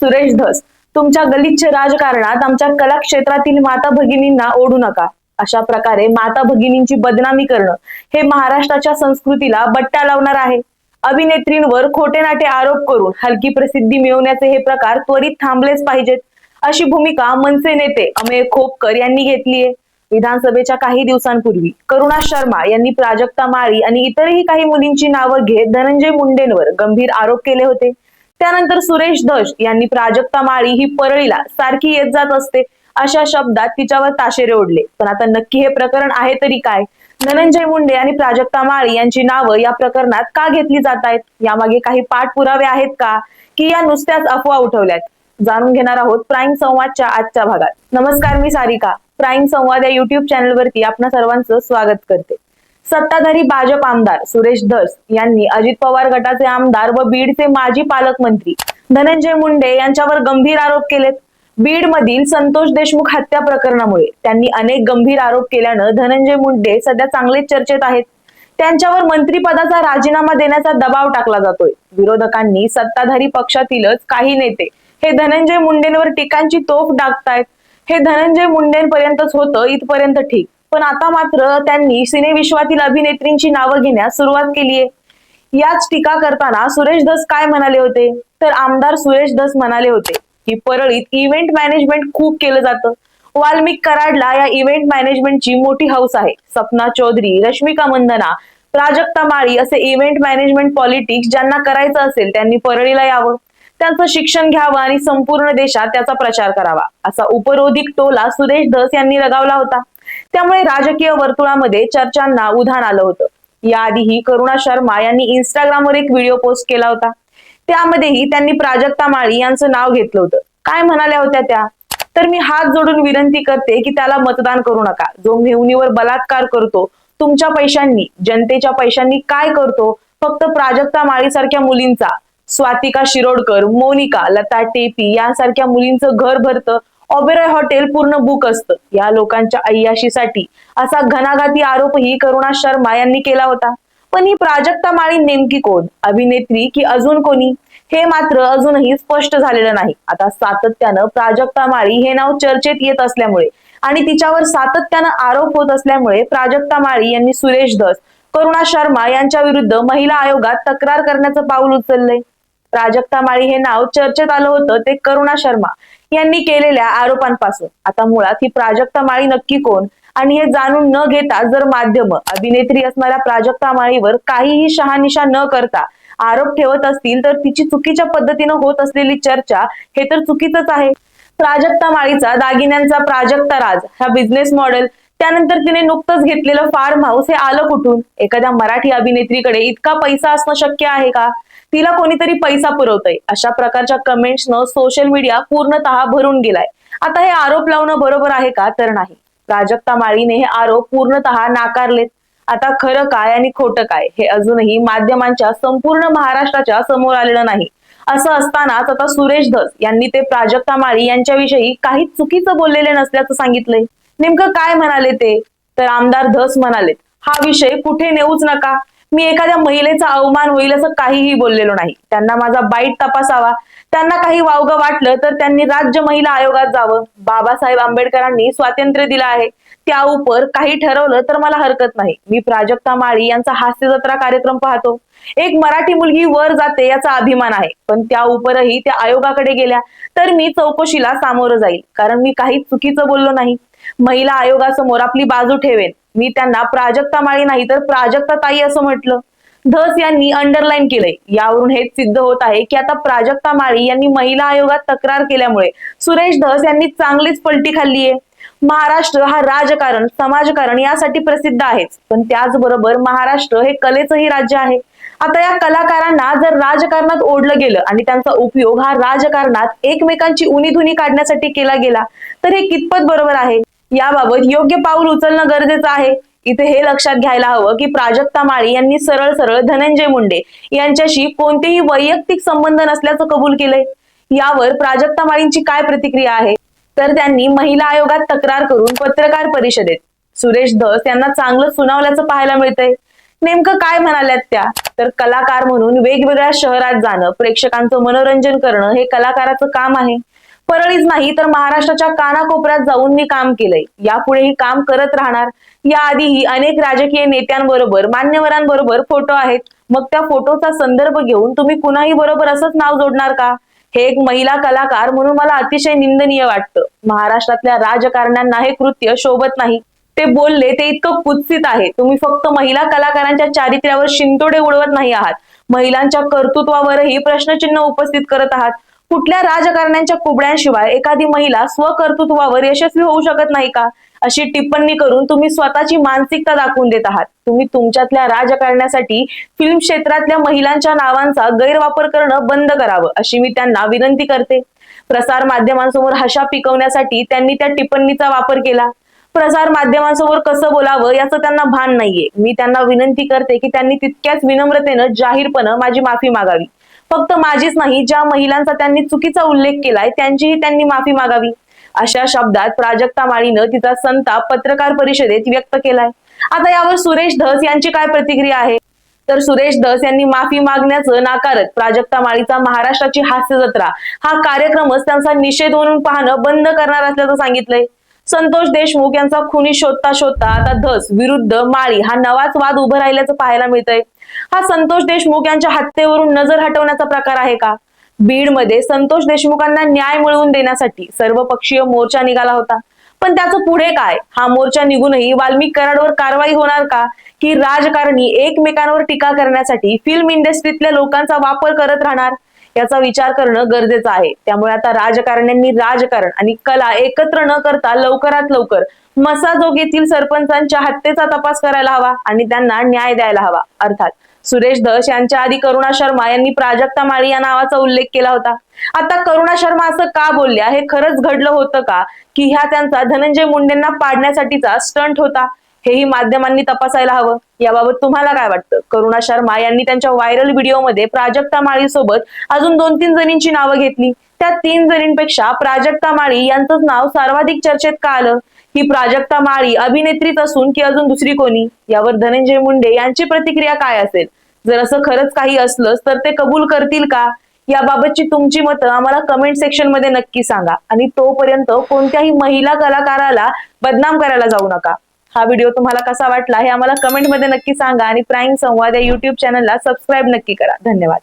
सुरेश धस तुमच्या गलिच्छ राजकारणात आमच्या कला क्षेत्रातील माता भगिनींना ओढू नका. अशा प्रकारे माता भगिनींची बदनामी करणं हे महाराष्ट्राच्या संस्कृतीला बट्ट्या लावणार आहे. अभिनेत्रींवर खोटे नाटे आरोप करून हलकी प्रसिद्धी मिळवण्याचे हे प्रकार त्वरित थांबलेच पाहिजेत. अशी भूमिका मनसे नेते अमेय खोपकर यांनी घेतली आहे. विधानसभेच्या काही दिवसांपूर्वी करुणा शर्मा यांनी प्राजक्ता माळी आणि इतरही काही मुलींची नावं घेत धनंजय मुंडेंवर गंभीर आरोप केले होते. त्यानंतर सुरेश दश यांनी प्राजक्ता माळी ही परळीला सारखी येत जात असते अशा शब्दात तिच्यावर ताशेरे ओढले. पण आता नक्की हे प्रकरण आहे तरी काय? धनंजय मुंडे आणि प्राजक्ता माळी यांची नावं या प्रकरणात का घेतली जात आहेत? यामागे काही पाठपुरावे आहेत का? की या नुसत्याच अफवा उठवल्यात? जाणून घेणार आहोत प्राईम संवादच्या आजच्या भागात. नमस्कार मी सारिका. प्राईम संवाद या युट्यूब चॅनलवरती आपणा सर्वांचं स्वागत करते. सत्ताधारी भाजप आमदार सुरेश धस यांनी अजित पवार गटाचे आमदार व बीडचे माजी पालकमंत्री धनंजय मुंडे यांच्यावर गंभीर आरोप केलेत. बीड मधील संतोष देशमुख हत्या प्रकरणामुळे त्यांनी अनेक गंभीर आरोप केल्यानं धनंजय मुंडे सध्या चांगलेच चर्चेत आहेत. त्यांच्यावर मंत्रिपदाचा राजीनामा देण्याचा दबाव टाकला जातोय. विरोधकांनी सत्ताधारी पक्षातीलच काही नेते हे धनंजय मुंडेंवर टीकांची तोफ डाकतायत हे धनंजय मुंडेंपर्यंतच होतं इथपर्यंत ठीक. पण आता मात्र त्यांनी सिनेविश्वातील अभिनेत्रींची नावं घेण्यास सुरुवात केली आहे. याच टीका करताना सुरेश दस काय म्हणाले होते? तर आमदार सुरेश दस म्हणाले होते की परळीत इव्हेंट मॅनेजमेंट खूप केलं जातं. वाल्मिक कराडला या इव्हेंट मॅनेजमेंटची मोठी हौस आहे. सपना चौधरी रश्मिका मंदना प्राजक्ता माळी असे इव्हेंट मॅनेजमेंट पॉलिटिक्स ज्यांना करायचं असेल त्यांनी परळीला यावं. त्यांचं शिक्षण घ्यावं आणि संपूर्ण देशात त्याचा प्रचार करावा असा उपरोधिक टोला सुरेश धस यांनी लगावला होता. त्यामुळे राजकीय वर्तुळामध्ये चर्चांना उधाण आलं होतं. याआधीही करुणा शर्मा यांनी इंस्टाग्रामवर एक व्हिडिओ पोस्ट केला होता. त्यामध्येही त्यांनी प्राजक्ता माळी यांचं नाव घेतलं होतं. काय म्हणाल्या होत्या त्या? तर मी हात जोडून विनंती करते की त्याला मतदान करू नका. जो मेहुनीवर बलात्कार करतो तुमच्या पैशांनी जनतेच्या पैशांनी काय करतो? फक्त प्राजक्ता माळीसारख्या मुलींचा. स्वातिका शिरोडकर मोनिका लता टेपी यांसारख्या मुलींचं घर भरतं. ऑबेरॉय हॉटेल पूर्ण बुक असतं. या लोकांच्या अय्याशीसाठी असा घणाघाती आरोपही करुणा शर्मा यांनी केला होता. पण ही प्राजक्ता माळी नेमकी कोण? अभिनेत्री की अजून कोणी? हे मात्र अजूनही स्पष्ट झालेलं नाही. आता सातत्यानं प्राजक्ता माळी हे नाव चर्चेत येत असल्यामुळे आणि तिच्यावर सातत्यानं आरोप होत असल्यामुळे प्राजक्ता माळी यांनी सुरेश धस करुणा शर्मा यांच्या विरुद्ध महिला आयोगात तक्रार करण्याचं पाऊल उचललंय. प्राजक्ता माळी हे नाव चर्चेत आलं होतं ते करुणा शर्मा. यांनी केलेल्या आरोपांपासून. आता मुळात ही प्राजक्ता माळी नक्की कोण? आणि हे जाणून न घेता जर माध्यम अभिनेत्री असणाऱ्या प्राजक्ता माळीवर काहीही शहानिशा न करता आरोप ठेवत असतील तर तिची चुकीच्या पद्धतीनं होत असलेली चर्चा हे तर चुकीचंच आहे. प्राजक्ता माळीचा दागिन्यांचा प्राजक्ता राज हा बिझनेस मॉडेल त्यानंतर तिने नुकतंच घेतलेलं फार्म हाऊस हे आलं कुठून? एखाद्या मराठी अभिनेत्रीकडे इतका पैसा असणं शक्य आहे का? तिला कोणीतरी पैसा पुरवतय. अशा प्रकारच्या कमेंट्सनं सोशल मीडिया पूर्णतः भरून गेलाय. आता हे आरोप लावणं बरोबर आहे का? तर नाही. प्राजक्ता माळीने हे आरोप पूर्णतः नाकारलेत. आता खरं काय आणि खोटं काय हे अजूनही माध्यमांच्या संपूर्ण महाराष्ट्राच्या समोर आलेलं नाही. असं असतानाच आता सुरेश धस यांनी ते प्राजक्ता माळी यांच्याविषयी काही चुकीचं बोललेले नसल्याचं सांगितलंय. नेमकं काय म्हणाले ते? तर आमदार धस म्हणालेत हा विषय कुठे नेऊच नका. मी एखाद्या महिलेचा अवमान होईल असं काहीही बोललेलो नाही. त्यांना माझा बाईट तपासावा. त्यांना काही वावगं वाटलं तर त्यांनी राज्य महिला आयोगात जावं. बाबासाहेब आंबेडकरांनी स्वातंत्र्य दिलं आहे. त्या उपर काही ठरवलं तर मला हरकत नाही. मी प्राजक्ता माळी यांचा हास्य जत्रा कार्यक्रम पाहतो. एक मराठी मुलगी वर जाते याचा अभिमान आहे. पण त्या उपरही त्या आयोगाकडे गेल्या तर मी चौकशीला सामोरं जाईल. कारण मी काही चुकीचं बोललो नाही. महिला आयोगासमोर आपली बाजू ठेवेन. मी त्यांना प्राजक्ता माळी नाही तर प्राजक्ता ताई असं म्हटलं. धस यांनी अंडरलाईन केलंय. यावरून हेच सिद्ध होत आहे की आता प्राजक्ता माळी यांनी महिला आयोगात तक्रार केल्यामुळे सुरेश धस यांनी चांगलीच पलटी खाल्ली आहे. महाराष्ट्र हा राजकारण समाजकारण यासाठी प्रसिद्ध आहेच. पण त्याचबरोबर महाराष्ट्र हे कलेचंही राज्य आहे. आता या कलाकारांना जर राजकारणात ओढलं गेलं आणि त्यांचा उपयोग हा राजकारणात एकमेकांची उनीधुनी काढण्यासाठी केला गेला तर हे कितपत बरोबर आहे? याबाबत योग्य पाऊल उचलणं गरजेचं आहे. इथे हे लक्षात घ्यायला हवं की प्राजक्ता माळी यांनी सरळ सरळ धनंजय मुंडे यांच्याशी कोणतेही वैयक्तिक संबंध नसल्याचं कबूल केलंय. यावर प्राजक्ता माळींची काय प्रतिक्रिया आहे? तर त्यांनी महिला आयोगात तक्रार करून पत्रकार परिषदेत. सुरेश धस यांना चांगलं सुनावल्याचं पाहायला मिळतंय. नेमकं काय म्हणाल्यात त्या? तर कलाकार म्हणून वेगवेगळ्या शहरात जाणं प्रेक्षकांचं मनोरंजन करणं हे कलाकाराचं काम आहे. परळीच नाही तर महाराष्ट्राच्या कानाकोपऱ्यात जाऊन मी काम केलंय. यापुढेही काम करत राहणार. याआधीही अनेक राजकीय नेत्यांबरोबर मान्यवरांबरोबर फोटो आहेत. मग त्या फोटोचा संदर्भ घेऊन तुम्ही कुणाही बरोबर असंच नाव जोडणार का? हे एक महिला कलाकार म्हणून मला अतिशय निंदनीय वाटतं. महाराष्ट्रातल्या राजकारण्यांना हे कृत्य शोभत नाही. ते बोलले ते इतकं कुत्सित आहे. तुम्ही फक्त महिला कलाकारांच्या चारित्र्यावर शिंतोडे उडवत नाही आहात. महिलांच्या कर्तृत्वावरही प्रश्नचिन्ह उपस्थित करत आहात. कुठल्या राजकारण्यांच्या कुबड्यांशिवाय एखादी महिला स्वकर्तृत्वावर यशस्वी होऊ शकत नाही का? अशी टिप्पणी करून तुम्ही स्वतःची मानसिकता दाखवून देत आहात. तुम्ही तुमच्यातल्या राजकारण्यासाठी फिल्म क्षेत्रातल्या महिलांच्या नावांचा गैरवापर करणं बंद करावं अशी मी त्यांना विनंती करते. प्रसार माध्यमांसमोर हशा पिकवण्यासाठी त्यांनी त्या टिप्पणीचा वापर केला. प्रसार माध्यमांसमोर कसं बोलावं याचं त्यांना भान नाहीये. मी त्यांना विनंती करते की त्यांनी तितक्याच विनम्रतेनं जाहीरपणं माझी माफी मागावी. फक्त माझीच नाही ज्या महिलांचा त्यांनी चुकीचा उल्लेख केलाय त्यांचीही त्यांनी माफी मागावी. अशा शब्दात प्राजक्ता माळीनं तिचा संताप पत्रकार परिषदेत व्यक्त केलाय. आता यावर सुरेश धस यांची काय प्रतिक्रिया आहे? तर सुरेश धस यांनी माफी मागण्याचं नाकारत प्राजक्ता माळीचा महाराष्ट्राची हास्य जत्रा हा कार्यक्रमच त्यांचा निषेध म्हणून पाहणं बंद करणार असल्याचं सांगितलंय. संतोष देशमुख यांचा खुनी शोधता शोधता आता धस विरुद्ध माळी हा नवाच वाद उभं राहिल्याचं पाहायला मिळतंय. हा संतोष देशमुख यांच्या हत्येवरून नजर हटवण्याचा प्रकार आहे का? बीडमध्ये संतोष देशमुखांना न्याय मिळवून देण्यासाठी सर्वपक्षीय मोर्चा निघाला होता. पण त्याचं पुढे काय? हा मोर्चा निघूनही वाल्मिक कराडवर कारवाई होणार का? की राजकारणी एकमेकांवर टीका करण्यासाठी फिल्म इंडस्ट्रीतल्या लोकांचा वापर करत राहणार? याचा विचार करणं गरजेचं आहे. त्यामुळे आता राजकारण्यांनी राजकारण आणि कला एकत्र न करता लवकरात लवकर मसाजोग येथील सरपंचांच्या हत्येचा तपास करायला हवा आणि त्यांना न्याय द्यायला हवा. अर्थात सुरेश दश यांच्या आधी करुणा शर्मा यांनी प्राजक्ता माळी या नावाचा उल्लेख केला होता. आता करुणा शर्मा असं का बोलल्या? हे खरंच घडलं होतं का? की ह्या त्यांचा धनंजय मुंडेंना पाडण्यासाठीचा स्टंट होता. हेही माध्यमांनी तपासायला हवं. याबाबत तुम्हाला काय वाटतं? करुणा शर्मा यांनी त्यांच्या व्हायरल व्हिडिओमध्ये प्राजक्ता माळी सोबत अजून दोन तीन जणींची नावं घेतली. त्या तीन जणींपेक्षा प्राजक्ता माळी यांचंच नाव सर्वाधिक चर्चेत का आलं? ही प्राजक्ता माळी अभिनेत्रीच असून की अजून दुसरी कोणी? यावर धनंजय मुंडे यांची प्रतिक्रिया काय असेल? जर असं खरंच काही असलंच तर ते कबूल करतील का? याबाबतची तुमची मतं आम्हाला कमेंट सेक्शनमध्ये नक्की सांगा. आणि तोपर्यंत कोणत्याही महिला कलाकाराला बदनाम करायला जाऊ नका. हा व्हिडिओ तुम्हाला कसा वाटला हे आम्हाला कमेंटमध्ये नक्की सांगा आणि प्राईम संवाद या युट्यूब चॅनलला सबस्क्राईब नक्की करा. धन्यवाद.